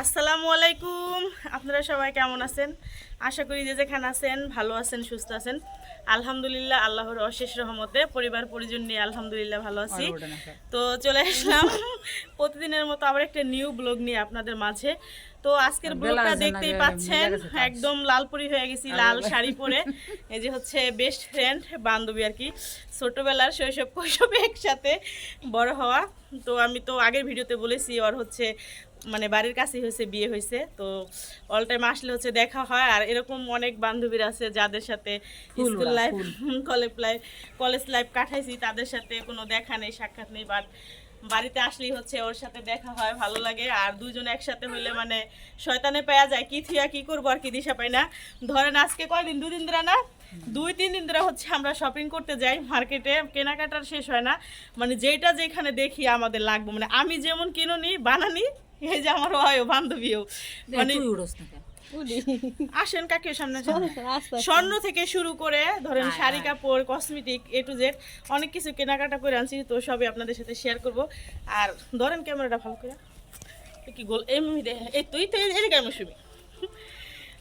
আসসালামু আলাইকুম। আপনারা সবাই কেমন আছেন? আশা করি যে যেখানে আছেন ভালো আছেন সুস্থ আছেন। আলহামদুলিল্লাহ আল্লাহর অশেষ রহমতে পরিবার পরিজন নিয়ে আলহামদুলিল্লাহ ভালো আছি। তো চলে আসলাম। প্রতিদিনের মতো আবার একটা নিউ ব্লগ নিয়ে আপনাদের মাঝে। তো আজকের ব্লগটা দেখতেই পাচ্ছেন একদম লালপুরি হয়ে গেছি লাল শাড়ি পরে। এই যে হচ্ছে বেস্ট ফ্রেন্ড বান্ধবী আর কি। ছোটবেলার শৈশব কৈশবে একসাথে বড় হওয়া। তো আমি তো আগের ভিডিওতে বলেছি ওর হচ্ছে মানে বাড়ির কাছেই হয়েছে বিয়ে হয়েছে। তো অল টাইম আসলে হচ্ছে দেখা হয়। আর এরকম অনেক বান্ধবীরা আছে যাদের সাথে school life college life college life কাটাইছি। তাদের সাথে কোনো দেখা নেই সাক্ষাৎ নেই। বাট বাড়িতে আসলেই হচ্ছে ওর সাথে দেখা হয় ভালো লাগে। আর দুজন একসাথে হইলে মানে শয়তানে পাওয়া যায়। কি থিয়া কি করব আর কি দিশা পাই না। ধরেন আজকে কয়দিন? দুদিন ধরে না? দুই তিন দিন ধরে হচ্ছে আমরা শপিং করতে যাই মার্কেটে কেনাকাটার শেষ হয় না। মানে যেটা যেখানে দেখি আমাদের লাগবে। মানে আমি যেমন কিনুনি বানানি এই যে আমার হয় বান্ধবীও মানে আসেন কাকে সামনে স্বর্ণ থেকে শুরু করে ধরেন শাড়ি কাপড় কসমেটিক এ টু জেড অনেক কিছু কেনাকাটা করে আনছি তো সবই আপনাদের সাথে শেয়ার করব। আর ধরেন ক্যামেরাটা ভালো করে। কি গোল এমনি এই তুই তো এদিকে আমি শুবি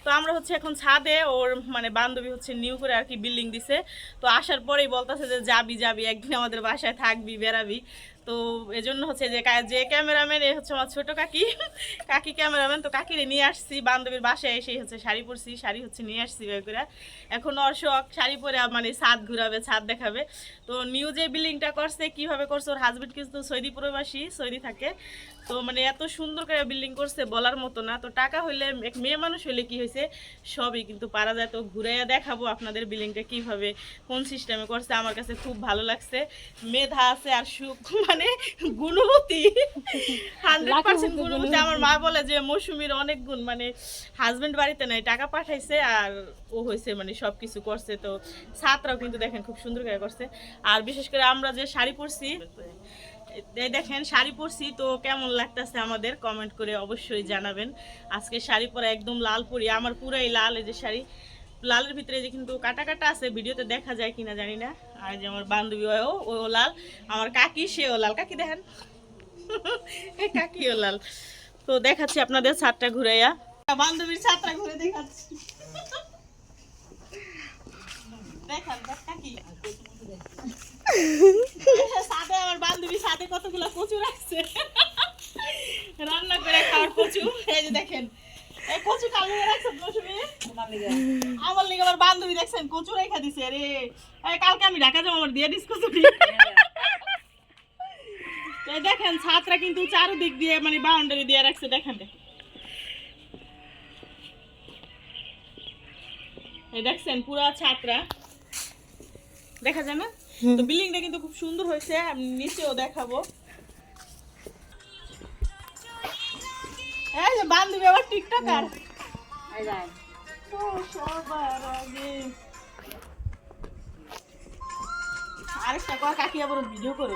তো আমরা হচ্ছে এখন ছাদে ওর মানে বান্ধবী হচ্ছে নিউ করে আর কি বিল্ডিং দিছে। তো আসার পরেই বলতেছে যে যাবি যাবি একদিন আমাদের বাসায় থাকবি বেড়াবি। তো এজন্য হচ্ছে যে যে ক্যামেরাম্যান, এ হচ্ছে আমার ছোট কাকি। কাকি ক্যামেরাম্যান, তো কাকিরে নিয়ে আসছি, বান্ধবীর বাসায় এসেই হচ্ছে শাড়ি পরছি, শাড়ি হচ্ছে নিয়ে আসছি করে। এখন শখ শাড়ি পরে মানে ছাদ ঘুরাবে, ছাদ দেখাবে। তো নিউ যে বিল্ডিংটা করছে, কীভাবে করছে, ওর হাজবেন্ড কিন্তু সৌদি প্রবাসী, সৌদি থাকে। তো মানে এত সুন্দর করে বিল্ডিং করছে বলার মতো না। তো টাকা হইলে, এক মেয়ে মানুষ হইলে কি হয়েছে সবই কিন্তু পারা যায়। তো ঘুরাইয়া দেখাবো আপনাদের বিল্ডিংটা কীভাবে, কোন সিস্টেমে করছে, আমার কাছে খুব ভালো লাগছে। মেধা আছে আর সুখ। মানে গুণবতী। Hundred percent গুণবতী। আমার মা বলে যে মৌসুমীর অনেক গুণ মানে হাজবেন্ড বাড়িতে নাই টাকা পাঠাইছে আর ও হয়েছে মানে সব কিছু করছে। তো ছাত্রাও কিন্তু দেখেন খুব সুন্দর করে করছে। আর বিশেষ করে আমরা যে শাড়ি পরছি এই দেখেন শাড়ি পরছি তো কেমন লাগতেছে আমাদের? কমেন্ট করে অবশ্যই জানাবেন। আজকে শাড়ি পরা একদম লাল পরি আমার পুরাই লাল এই যে শাড়ি। লালের ভিতরে যে কিন্তু কাটা কাটা আছে ভিডিওতে দেখা যায় কিনা জানি না। আর যে আমার বান্ধবী ও ও লাল, আমার কাকি, সেও লাল। কাকি দেখেন। এই কাকিও লাল। তো দেখাচ্ছি আপনাদের ছাদটা ঘুরাইয়া। বান্ধবীর ছাদটা ঘুরে দেখাচ্ছি। দেখান, দেখ কাকি। সাথে আমার বান্ধবী সাথে কতগুলো কচু রাখছে। রান্না করে খাওয়ার কচু। এই যে দেখেন এই কচু কালু রাখছে মৌসুমি আমার লিগে আমার বান্ধবী দেখছেন কচু রেখা দিছে রে। কালকে আমি ঢাকা যাব আমার দিয়ে দিস কচুরি। দেখেন ছাত্রা কিন্তু চারদিক দিয়ে মানে বাউন্ডারি দিয়ে রাখছে দেখেন এই দেখছেন পুরা ছাত্রা। দেখা যায় না? তো বিল্ডিংটা কিন্তু খুব সুন্দর হয়েছে আমি নিচেও দেখাবো। এই যে বান্ধবী আবার টিকটক টিকটকার। ও সবার আগে আরেকটা কর কাকি আবার ভিডিও করে।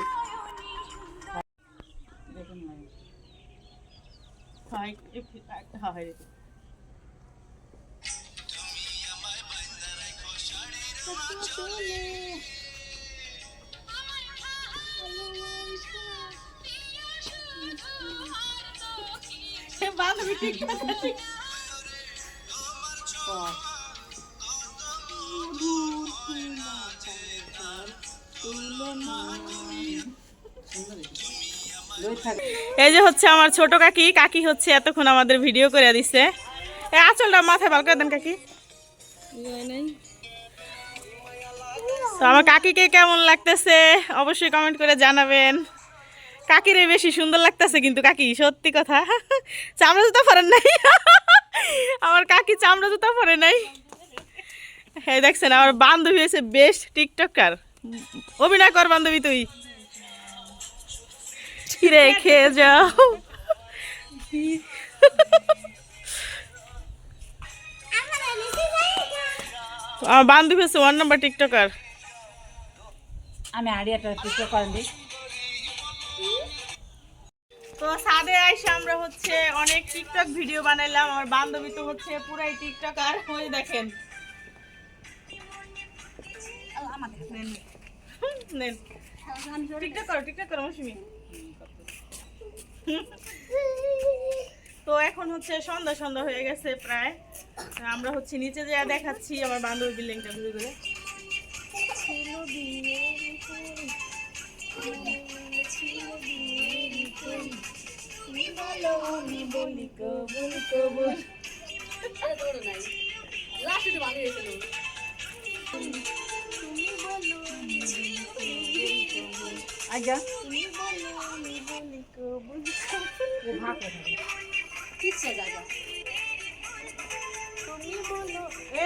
হয় হয় রে। বান্ধবী টিকটক এই যে হচ্ছে আমার ছোট কাকি কাকি হচ্ছে এতক্ষণ আমাদের ভিডিও করে দিছে। এই আঁচলটা মাথায় ভালো করে দেন কাকি। তো আমার কাকিকে কেমন লাগতেছে অবশ্যই কমেন্ট করে জানাবেন। কাকিরে বেশি সুন্দর লাগতেছে কিন্তু কাকি, সত্যি কথা। চামড়া জুতা পরেন নাই। আমার কাকি চামড়া জুতা পরে নাই। হ্যাঁ দেখছেন, আমার বান্ধবী হয়েছে বেস্ট টিকটকার অভিনয় কর বান্ধবী তুই। রেখে যাও। আমার বান্ধবী হচ্ছে ওয়ান নাম্বার টিকটকার আমি আড়িয়াটা টিকটক করেন তো সাদে আইসা আমরা হচ্ছে অনেক টিকটক ভিডিও বানাইলাম আমার বান্ধবী তো হচ্ছে পুরাই টিকটক আর ওই দেখেন। টিকটক করো টিকটক করো মৌসুমি। তো এখন হচ্ছে সন্ধ্যা সন্ধ্যা হয়ে গেছে প্রায়। আমরা হচ্ছে নিচে যা দেখাচ্ছি আমার বান্ধবী বিল্ডিংটা ঘুরে ঘুরে আজ্ঞা? এ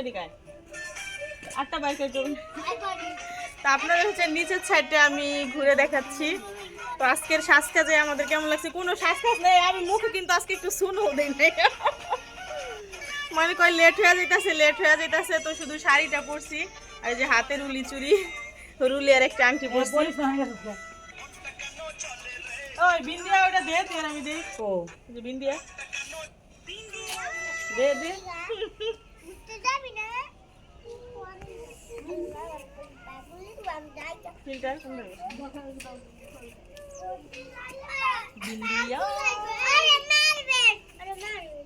এদিকে আটটা তা আপনাদের হচ্ছে নিচের সাইডটা আমি ঘুরে দেখাচ্ছি। তো আজকের শ্বাস কাজে আমাদের কেমন লাগছে? কোনো শ্বাস কাজ নেই, আমি মুখে কিন্তু আজকে একটু শুনো দেই নাই। মানে কয় লেট হয়ে যাইতাছে লেট হয়ে যাইতাছে তো শুধু শাড়িটা পরছি। আর যে হাতে রুলি চুরি রুলি আর একটা আংটি পরছি। ওই বিন্দিয়া ওটা দে আর আমি দেই। ও এই যে বিন্দিয়া। দে দে। ফিল্টার কোন বিন্দিয়া। একটু দে ওটা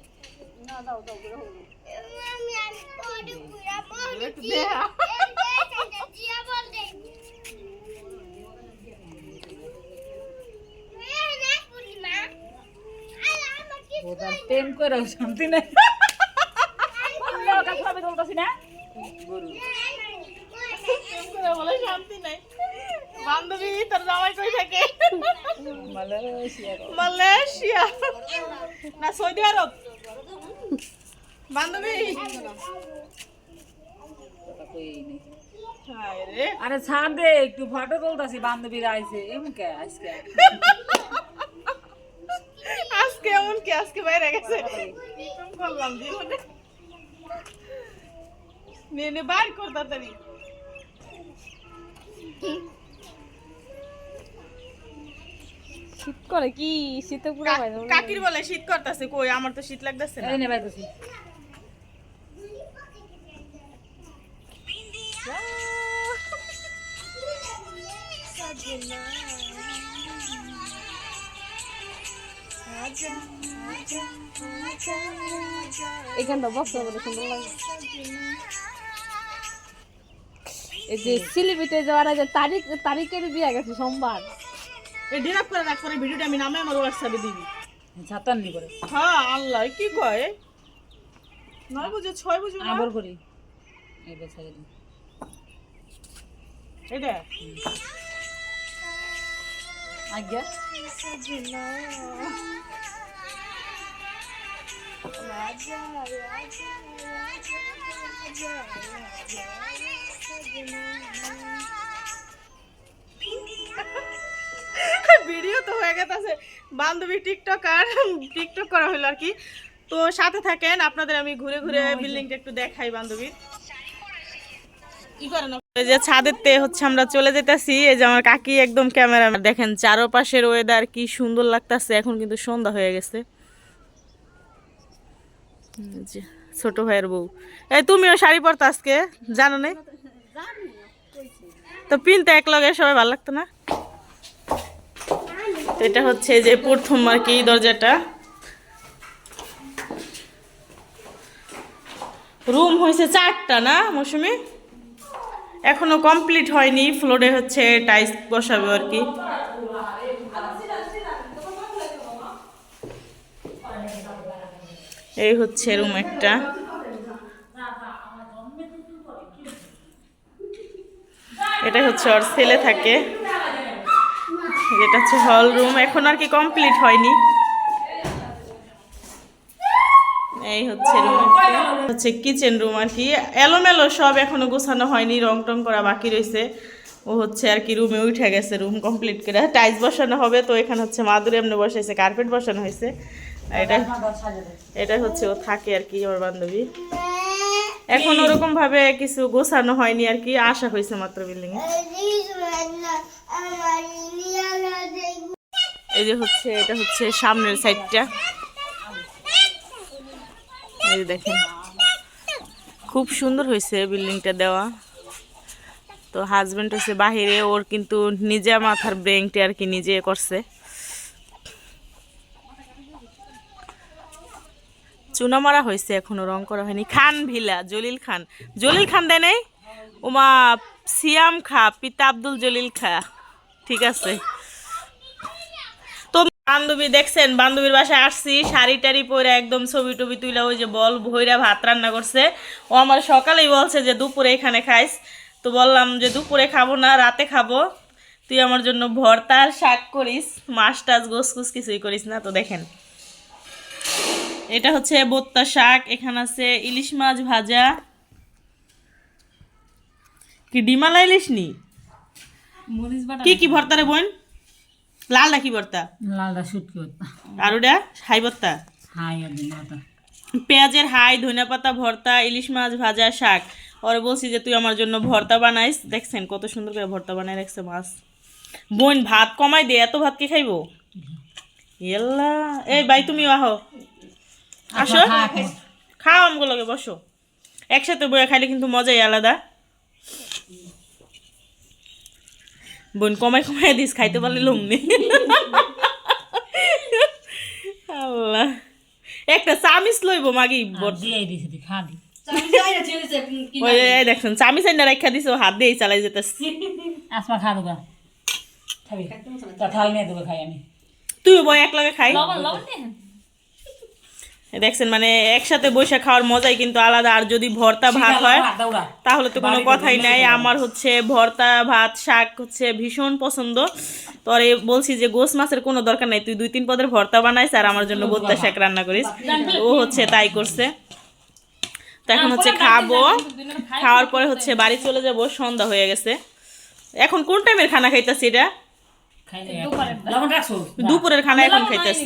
প্রেম করে শান্তি নাই। খাবে বলতেছি না? বলে শান্তি নাই বান্ধবী তোর জামাই কই থাকে? মালয়েশিয়া। মালয়েশিয়া। না সৌদি আরব। বান্ধবী? রে আরে ছাড় দে একটু ফটো তুলতাছি বান্ধবীরা আইছে। এমন কে আজকে? আজকে এমন কি? আজকে বাইরে গেছে। করলাম জীবনে। নে নে বাইর কর তাড়াতাড়ি। শীত করে কি? শীতে পুরো কাকির বলে শীত করতেছে কই আমার তো শীত লাগতেছে না। এই নে বাইতেছি এখানটা বক্স বলে সুন্দর লাগে। এই যে সিলিপিতে যাওয়ার আগে তারিখ তারিখের বিয়ে গেছে সোমবার। এই ডিরাপ করে রাখ পরে ভিডিওটা আমি নামে আমার হোয়াটসঅ্যাপে দিবি। ছাতান নি করে। হ্যাঁ আল্লাহ কি কয়? নয় বুঝে ছয় বুঝে আবার করি। এই বেচারে। এটা আজ্ঞা ভিডিও তো হয়ে গেছে। বান্ধবী টিকটক আর টিকটক করা হলো আর কি। তো সাথে থাকেন আপনাদের আমি ঘুরে ঘুরে বিল্ডিংটা একটু দেখাই বান্ধবীর। যে ছাদের তে হচ্ছে আমরা চলে যেতেছি এই যে আমার কাকি একদম ক্যামেরা দেখেন চারপাশের ওয়েদার কি সুন্দর লাগতাছে এখন কিন্তু সন্ধ্যা হয়ে গেছে। যে ছোট ভাইয়ের বউ। এই তুমিও শাড়ি পরতো আজকে? জানো না তো পিনতে এক লগে সবাই ভালো লাগতো না? এটা হচ্ছে যে প্রথম আর কি দরজাটা। রুম হয়েছে চারটা না, মৌসুমি? এখনও কমপ্লিট হয়নি, ফ্লোরে হচ্ছে টাইলস বসাবে আর কি। এই হচ্ছে রুম একটা। এটা হচ্ছে ওর ছেলে থাকে। যেটা হচ্ছে হল রুম এখন আর কি কমপ্লিট হয়নি। এই হচ্ছে রুম হচ্ছে কিচেন রুম আর কি। এলোমেলো সব এখনও গোছানো হয়নি রং টং করা বাকি রয়েছে ও হচ্ছে আর কি রুমে উঠে গেছে রুম কমপ্লিট করে। টাইলস বসানো হবে তো এখানে হচ্ছে মাদুরে এমনি বসাইছে কার্পেট বসানো হয়েছে। এটা এটা হচ্ছে ও থাকে আর কি ওর বান্ধবী। এখন ওরকম ভাবে কিছু গোছানো হয়নি আর কি, আশা হয়েছে মাত্র বিল্ডিং এ। এই যে হচ্ছে, এটা হচ্ছে সামনের সাইডটা এই যে দেখেন, খুব সুন্দর হয়েছে বিল্ডিংটা দেওয়া। তো হাজবেন্ড হচ্ছে বাহিরে, ওর কিন্তু নিজে মাথার ব্রেংটি আর কি নিজে করছে। চুনা মারা হয়েছে, এখনও রং করা হয়নি। খান ভিলা, জলিল খান। জলিল খান দেয় নাই? ওমা সিয়াম খা, পিতা আব্দুল জলিল খা। ঠিক আছে। তো বান্ধবী দেখছেন, বান্ধবীর বাসায় আসছি, শাড়ি টাড়ি পরে একদম ছবি টবি তুইলা ওই যে বল ভৈরা ভাত রান্না করছে। ও আমার সকালেই বলছে যে, দুপুরে এখানে খাইস। তো বললাম যে, দুপুরে খাব না, রাতে খাব। তুই আমার জন্য ভর্তা আর শাক করিস, মাছ টাছ গোস কুস কিছুই করিস না। তো দেখেন। এটা হচ্ছে বোত্তা শাক এখানে আছে ইলিশ মাছ ভাজা। কি ডিমালা ইলিশ নি? কি কি ভর্তা রে বোন? লাল কি ভর্তা? লালটা শুটকি হতো আর ওটা? হাই ভর্তা? হাই দিন পেঁয়াজের হাই ধনিয়া পাতা ভর্তা ইলিশ মাছ ভাজা শাক। ওরে বলছি যে তুই আমার জন্য ভর্তা বানাইস। দেখছেন কত সুন্দর করে ভর্তা বানাই রাখছে মাছ। বোন ভাত কমাই দে এত ভাত কে খাইবো? এল্লা এই ভাই তুমি আহো। আসো। খা এখন। খাও আমগুলোকে বসো। একসাথে বয়ে খাইলে কিন্তু মজাই আলাদা। বোন কমাই কমাই দিস খাইতে পারলে লমনি আল্লাহ। একটা চামিচ লইব মাগি দিয়ে ওই দেখছেন চামিচ আইনা রাখা দিছে হাত দিয়েই চালাই যেতেছে। আসমা খা দুগা। খাবি তা থাল নিয়ে দুগা খাই আমি। তুই বয় এক লগে খাই এই দেখছেন মানে একসাথে বসে খাওয়ার মজাই কিন্তু আলাদা। আর যদি ভর্তা ভাত হয় তাহলে তো কোনো কথাই নাই। আমার হচ্ছে ভর্তা ভাত শাক হচ্ছে ভীষণ পছন্দ। তোরে বলছি যে গোস মাছের কোনো দরকার নাই। তুই দুই তিন পদের ভর্তা বানাইস আর আমার জন্য ভর্তা শাক রান্না করিস। ও হচ্ছে তাই করছে। তো এখন হচ্ছে খাব। খাওয়ার পরে হচ্ছে বাড়ি চলে যাব সন্ধ্যা হয়ে গেছে। এখন কোন টাইমের খানা খাইতাছি এটা? দুপুরের খানা এখন খাইতাছি।